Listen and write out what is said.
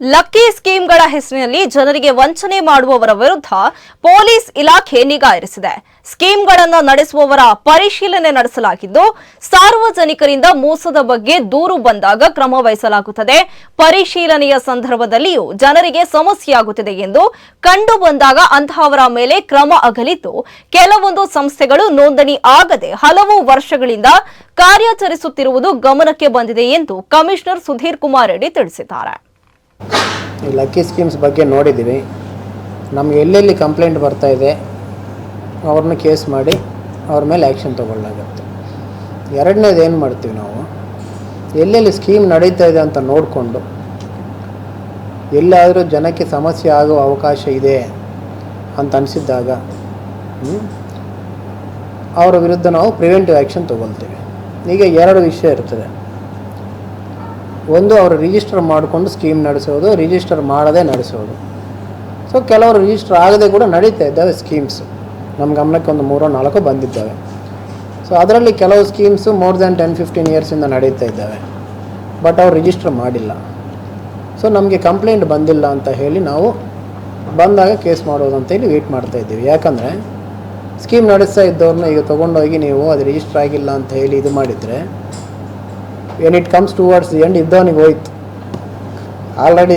Lucky ಸ್ಕೀಮ್ಗಳ ಹೆಸರಿನಲ್ಲಿ ಜನರಿಗೆ ವಂಚನೆ ಮಾಡುವವರ ವಿರುದ್ಧ ಪೊಲೀಸ್ ಇಲಾಖೆ ನಿಗಾ ಇರಿಸಿದೆ. ಸ್ಕೀಮ್ಗಳನ್ನು ನಡೆಸುವವರ ಪರಿಶೀಲನೆ ನಡೆಸಲಾಗಿದ್ದು, ಸಾರ್ವಜನಿಕರಿಂದ ಮೋಸದ ಬಗ್ಗೆ ದೂರು ಬಂದಾಗ ಕ್ರಮ ವಹಿಸಲಾಗುತ್ತದೆ. ಪರಿಶೀಲನೆಯ ಸಂದರ್ಭದಲ್ಲಿಯೂ ಜನರಿಗೆ ಸಮಸ್ಯೆಯಾಗುತ್ತಿದೆ ಎಂದು ಕಂಡು ಬಂದಾಗ ಅಂತಹವರ ಮೇಲೆ ಕ್ರಮ ಅಗಲಿದ್ದು, ಕೆಲವೊಂದು ಸಂಸ್ಥೆಗಳು ನೋಂದಣಿ ಆಗದೆ ಹಲವು ವರ್ಷಗಳಿಂದ ಕಾರ್ಯಾಚರಿಸುತ್ತಿರುವುದು ಗಮನಕ್ಕೆ ಬಂದಿದೆ ಎಂದು ಕಮಿಷನರ್ ಸುಧೀರ್ ಕುಮಾರ್ ರೆಡ್ಡಿ ತಿಳಿಸಿದ್ದಾರೆ. ಈ ಲಕ್ಕಿ ಸ್ಕೀಮ್ಸ್ ಬಗ್ಗೆ ನೋಡಿದ್ದೀವಿ. ನಮ್ಗೆ ಎಲ್ಲೆಲ್ಲಿ ಕಂಪ್ಲೇಂಟ್ ಬರ್ತಾ ಇದೆ, ಅವ್ರನ್ನ ಕೇಸ್ ಮಾಡಿ ಅವ್ರ ಮೇಲೆ ಆ್ಯಕ್ಷನ್ ತೊಗೊಳ್ಳಾಗುತ್ತೆ ಎರಡನೇದು ಏನು ಮಾಡ್ತೀವಿ ನಾವು? ಎಲ್ಲೆಲ್ಲಿ ಸ್ಕೀಮ್ ನಡೀತಾ ಇದೆ ಅಂತ ನೋಡಿಕೊಂಡು, ಎಲ್ಲಾದರೂ ಜನಕ್ಕೆ ಸಮಸ್ಯೆ ಆಗೋ ಅವಕಾಶ ಇದೆ ಅಂತ ಅನಿಸಿದ್ದಾಗ ಅವರ ವಿರುದ್ಧ ನಾವು ಪ್ರಿವೆಂಟಿವ್ ಆ್ಯಕ್ಷನ್ ತೊಗೊಳ್ತೀವಿ. ಈಗ ಎರಡು ವಿಷಯ ಇರ್ತದೆ. ಒಂದು ಅವರು ರಿಜಿಸ್ಟರ್ ಮಾಡಿಕೊಂಡು ಸ್ಕೀಮ್ ನಡೆಸೋದು ರಿಜಿಸ್ಟರ್ ಮಾಡದೇ ನಡೆಸೋದು. ಸೊ ಕೆಲವರು ರಿಜಿಸ್ಟರ್ ಆಗದೆ ಕೂಡ ನಡೀತಾ ಇದ್ದಾವೆ ಸ್ಕೀಮ್ಸ್ ನಮ್ಮ ಗಮನಕ್ಕೆ ಒಂದು ಮೂರೋ ನಾಲ್ಕು ಬಂದಿದ್ದಾವೆ. ಸೊ ಅದರಲ್ಲಿ ಕೆಲವು schemes more than ten fifteen ಇಯರ್ಸಿಂದ ನಡೀತಾ ಇದ್ದಾವೆ. ಬಟ್ ಅವ್ರು ರಿಜಿಸ್ಟರ್ ಮಾಡಿಲ್ಲ. ಸೊ ನಮಗೆ ಕಂಪ್ಲೇಂಟ್ ಬಂದಿಲ್ಲ ಅಂತ ಹೇಳಿ ನಾವು ಬಂದಾಗ ಕೇಸ್ ಮಾಡೋದು ಅಂತ ಹೇಳಿ ವೇಟ್ ಮಾಡ್ತಾ ಇದ್ದೀವಿ. ಯಾಕಂದರೆ ಸ್ಕೀಮ್ ನಡೆಸ್ತಾ ಇದ್ದವ್ರನ್ನ ಈಗ ತೊಗೊಂಡೋಗಿ ನೀವು ಅದು ರಿಜಿಸ್ಟರ್ ಆಗಿಲ್ಲ ಅಂತ ಹೇಳಿ ಇದು ಮಾಡಿದರೆ when it comes towards the end యుద్ధానికి పోయిత్ ఆల్రెడీ